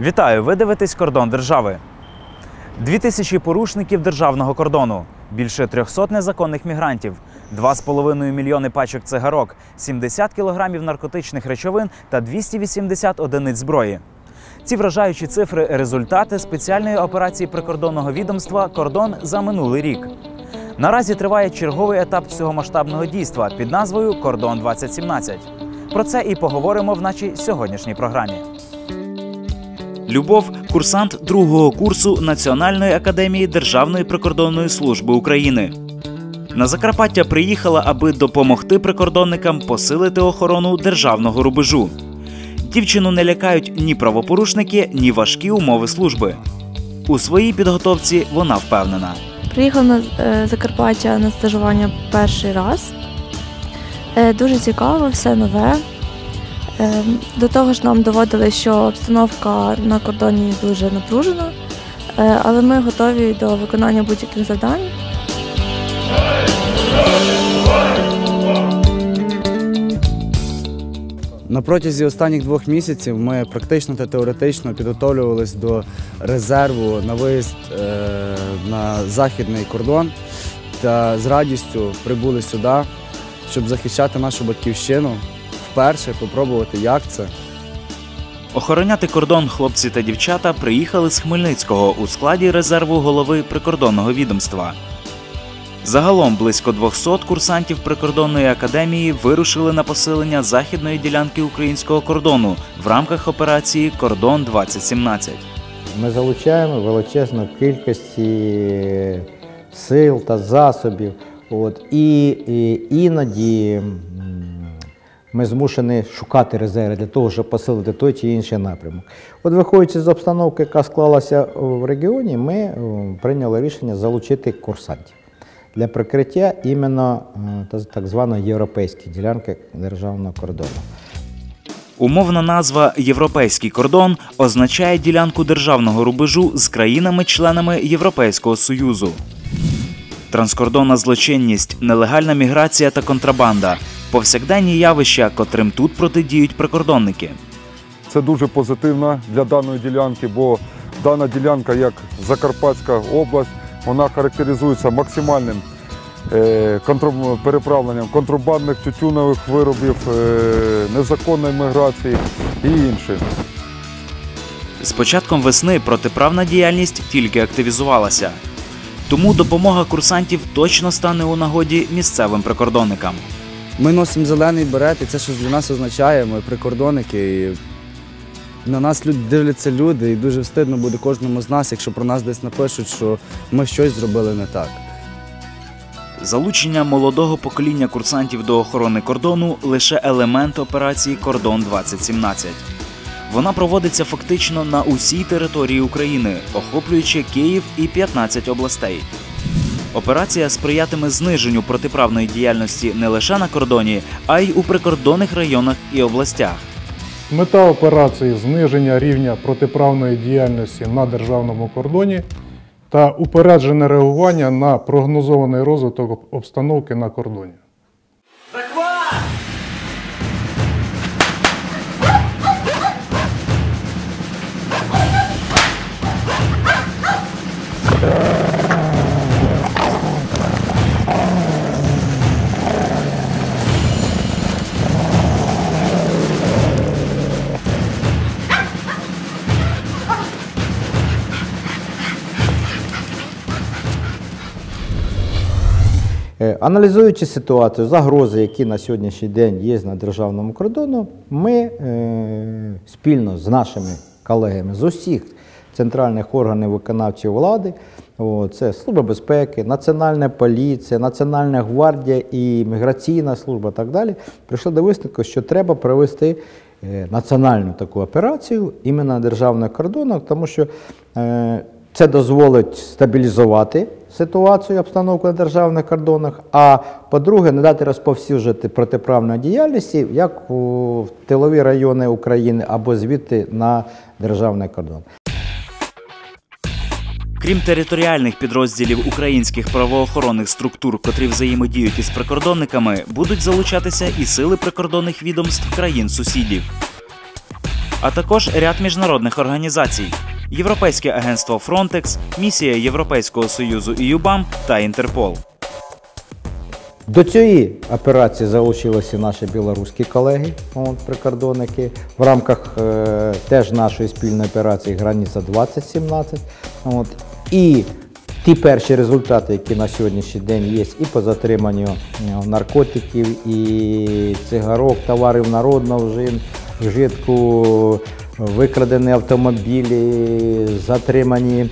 Вітаю! Ви дивитесь кордон держави. Дві тисячі порушників державного кордону, більше 300 незаконних мігрантів, 2,5 мільйони пачок цигарок, 70 кілограмів наркотичних речовин та 280 одиниць зброї. Ці вражаючі цифри результати спеціальної операції прикордонного відомства Кордон за минулий рік. Наразі триває черговий етап цього масштабного дійства під назвою Кордон 2017. Про це і поговоримо в нашій сьогоднішній програмі. Любов курсант другого курсу Національної академії Державної прикордонної служби України. На Закарпаття приїхала, аби допомогти прикордонникам посилити охорону державного рубежу. Дівчину не лякають ні правопорушники, ні важкі умови служби. У своїй підготовці вона впевнена. Приїхала на е, Закарпаття на стажування перший раз. Е, Дуже цікаво, все нове. Е, До того ж, нам доводили, що обстановка на кордоні дуже напружена, е, але ми готові до виконання будь-яких завдань. На протязі останніх двох місяців ми практично та теоретично підготовлювалися до резерву на виїзд е, на західний кордон та з радістю прибули сюди, щоб захищати нашу батьківщину. Вперше попробувати, як це. Охороняти кордон хлопці та дівчата приїхали з Хмельницького у складі резерву голови прикордонного відомства. Загалом близько 200 курсантів прикордонної академії вирушили на посилення західної ділянки українського кордону в рамках операції Кордон 2017 Ми залучаємо величезну кількість е, сил та засобів. От, і, і іноді ми змушені шукати резерви для того, щоб посилити той чи інший напрямок. От виходячи з обстановки, яка склалася в регіоні, ми е, прийняли рішення залучити курсантів для прикриття іменно е, та- так званої європейської ділянки державного кордону. Умовна назва Європейський кордон означає ділянку державного рубежу з країнами-членами Європейського Союзу. Транскордонна злочинність, нелегальна міграція та контрабанда повсякденні явища, котрим тут протидіють прикордонники. Це дуже позитивно для даної ділянки, бо дана ділянка, як Закарпатська область, вона характеризується максимальним е, переправленням контрабандних тютюнових виробів, е, незаконної міграції і інше. З початком весни протиправна діяльність тільки активізувалася. Тому допомога курсантів точно стане у нагоді місцевим прикордонникам. Ми носимо зелений берет, і це щось для нас означає. Ми прикордонники. І на нас люд- дивляться люди, і дуже встидно буде кожному з нас, якщо про нас десь напишуть, що ми щось зробили не так. Залучення молодого покоління курсантів до охорони кордону лише елемент операції Кордон 2017 Вона проводиться фактично на усій території України, охоплюючи Київ і 15 областей. Операція сприятиме зниженню протиправної діяльності не лише на кордоні, а й у прикордонних районах і областях. Мета операції зниження рівня протиправної діяльності на державному кордоні та упереджене реагування на прогнозований розвиток обстановки на кордоні. Е, Аналізуючи ситуацію, загрози, які на сьогоднішній день є на державному кордону, ми е, спільно з нашими колегами з усіх центральних органів виконавчої влади, це Служба безпеки, Національна поліція, Національна гвардія і міграційна служба, так далі, прийшли до висновку, що треба провести е, національну таку операцію іменно на державних кордонах, тому що е, це дозволить стабілізувати ситуацію, обстановку на державних кордонах. А по-друге, не дати розповсюджувати протиправної діяльності як у тилові райони України або звідти на державний кордон. Крім територіальних підрозділів українських правоохоронних структур, котрі взаємодіють із прикордонниками, будуть залучатися і сили прикордонних відомств країн-сусідів. а також ряд міжнародних організацій: Європейське агентство Frontex, місія Європейського союзу ІЮБАМ та Інтерпол. До цієї операції залучилися наші білоруські колеги, от, прикордонники, в рамках е, теж нашої спільної операції Границя 2017. От, і ті перші результати, які на сьогоднішній день є, і по затриманню е, наркотиків, і цигарок, товарів народного вжитку, викрадені автомобілі, затримані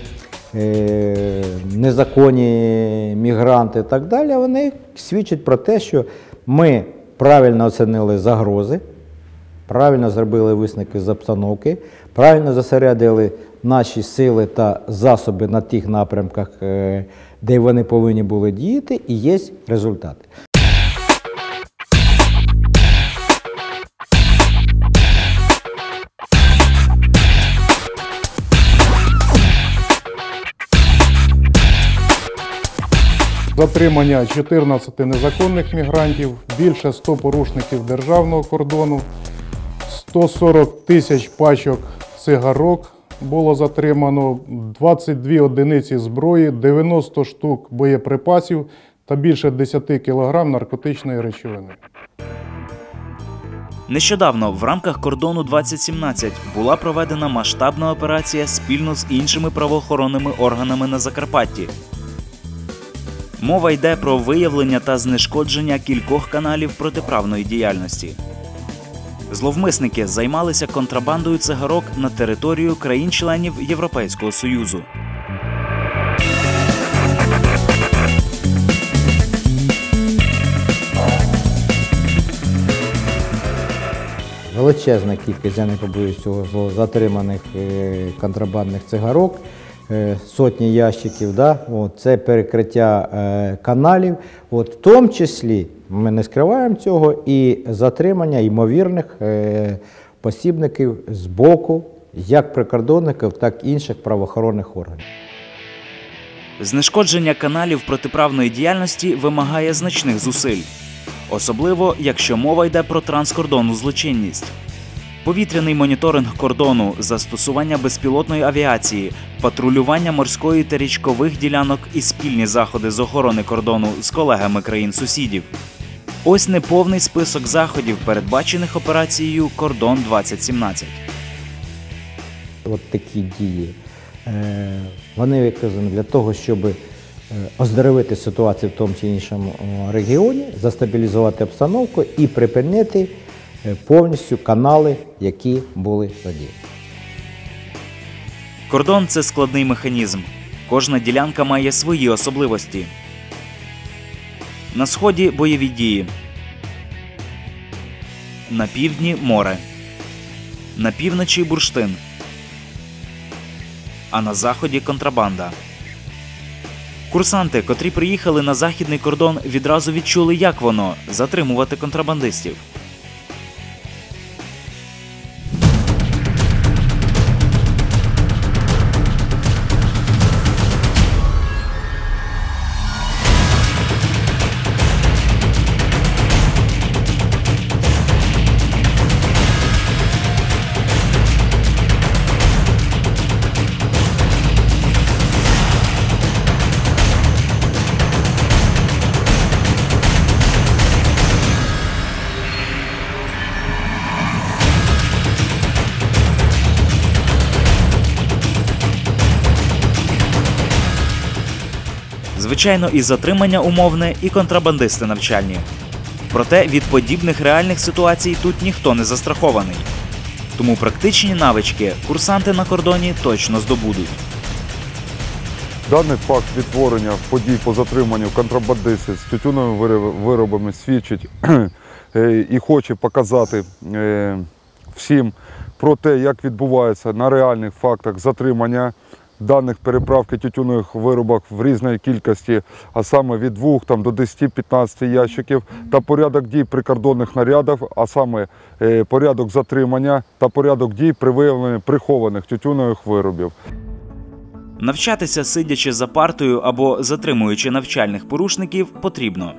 е, незаконні мігранти і так далі, вони свідчать про те, що ми правильно оцінили загрози, правильно зробили висновки з обстановки, правильно зосередили наші сили та засоби на тих напрямках, е, де вони повинні були діяти, і є результати. Затримання 14 незаконних мігрантів, більше 100 порушників державного кордону, 140 тисяч пачок цигарок було затримано, 22 одиниці зброї, 90 штук боєприпасів та більше 10 кілограм наркотичної речовини. Нещодавно в рамках кордону 2017 була проведена масштабна операція спільно з іншими правоохоронними органами на Закарпатті. Мова йде про виявлення та знешкодження кількох каналів протиправної діяльності. Зловмисники займалися контрабандою цигарок на територію країн-членів Європейського Союзу. Величезна кількість, я не побоюсь цього затриманих е, контрабандних цигарок, сотні ящиків, да? От, це перекриття е, каналів. От, в тому числі, ми не скриваємо цього, і затримання ймовірних е, посібників з боку як прикордонників, так і інших правоохоронних органів. Знешкодження каналів протиправної діяльності вимагає значних зусиль, особливо якщо мова йде про транскордонну злочинність. Повітряний моніторинг кордону, застосування безпілотної авіації, патрулювання морської та річкових ділянок і спільні заходи з охорони кордону з колегами країн сусідів. Ось неповний список заходів, передбачених операцією Кордон 2017 от такі дії, е, вони виказані для того, щоб е, оздоровити ситуацію в тому чи іншому регіоні, застабілізувати обстановку і припинити е, повністю канали, які були задіяні. Кордон це складний механізм. Кожна ділянка має свої особливості. На сході бойові дії. На півдні море. На півночі бурштин. А на заході контрабанда. Курсанти, котрі приїхали на західний кордон, відразу відчули, як воно затримувати контрабандистів. Звичайно, і затримання умовне, і контрабандисти навчальні. Проте від подібних реальних ситуацій тут ніхто не застрахований. Тому практичні навички курсанти на кордоні точно здобудуть. Даний факт відтворення подій по затриманню контрабандистів з тютюновими виробами свідчить е, і хоче показати е, всім про те, як відбувається на реальних фактах затримання даних переправки тютюнових виробок в різної кількості, а саме від 2 там, до 10-15 ящиків, та порядок дій прикордонних нарядів, а саме е, порядок затримання та порядок дій при виявленні прихованих тютюнових виробів. Навчатися, сидячи за партою або затримуючи навчальних порушників, потрібно.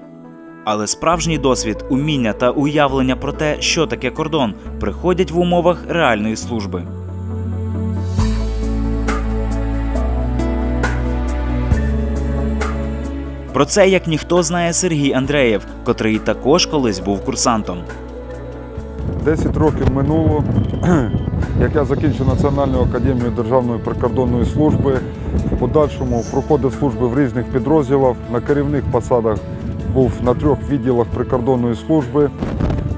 Але справжній досвід, уміння та уявлення про те, що таке кордон, приходять в умовах реальної служби. Про це як ніхто знає Сергій Андреєв, котрий також колись був курсантом. 10 років минуло, як я закінчив Національну академію Державної прикордонної служби. В подальшому проходив служби в різних підрозділах. На керівних посадах був на трьох відділах прикордонної служби,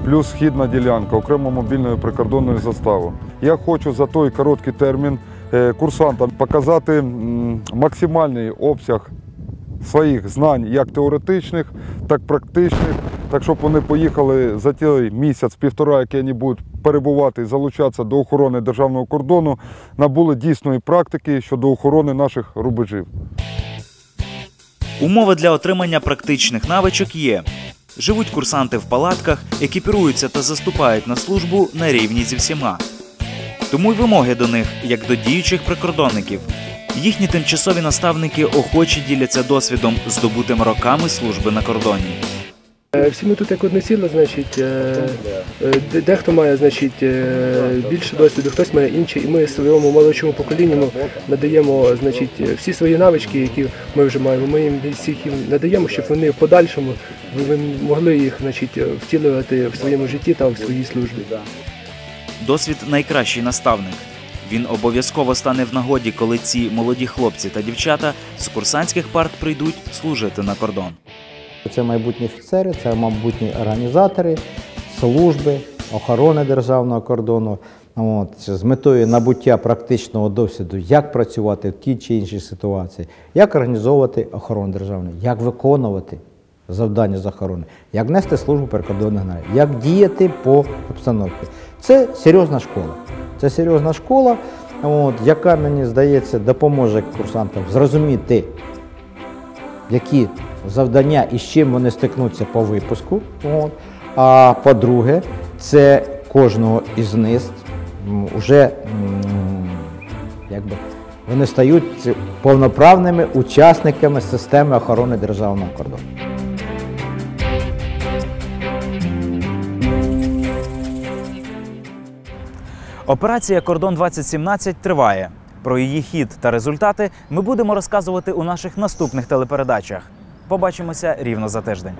плюс східна ділянка, окремо мобільної прикордонної застави. Я хочу за той короткий термін е, курсантам показати максимальний обсяг своїх знань, як теоретичних, так практичних. Так, щоб вони поїхали за той місяць-півтора, який вони будуть перебувати і залучатися до охорони державного кордону, набули дійсної практики щодо охорони наших рубежів. Умови для отримання практичних навичок є. Живуть курсанти в палатках, екіпіруються та заступають на службу на рівні зі всіма. Тому й вимоги до них, як до діючих прикордонників. Їхні тимчасові наставники охоче діляться досвідом, здобутим роками служби на кордоні. Е, Всі ми тут як одне ціле, значить, е, е, де- дехто має значить, більше досвіду, хтось має інший, і ми своєму молодшому поколінню надаємо значить, всі свої навички, які ми вже маємо, ми їм всіх їм надаємо, щоб вони в подальшому могли їх значить, втілювати в своєму житті та в своїй службі. Досвід найкращий наставник. Він обов'язково стане в нагоді, коли ці молоді хлопці та дівчата з курсантських парт прийдуть служити на кордон. Це майбутні офіцери, це майбутні організатори, служби, охорони державного кордону. От, з метою набуття практичного досвіду, як працювати в тій чи іншій ситуації, як організовувати охорону державної, як виконувати завдання з охорони, як нести службу прикордонних нарядів, як діяти по обстановці. Це серйозна школа. Це серйозна школа, от, яка, мені здається, допоможе курсантам зрозуміти, які завдання і з чим вони стикнуться по випуску. От. А по-друге, це кожного із них вже якби, вони стають повноправними учасниками системи охорони державного кордону. Операція Кордон 2017 триває. Про її хід та результати ми будемо розказувати у наших наступних телепередачах. Побачимося рівно за тиждень.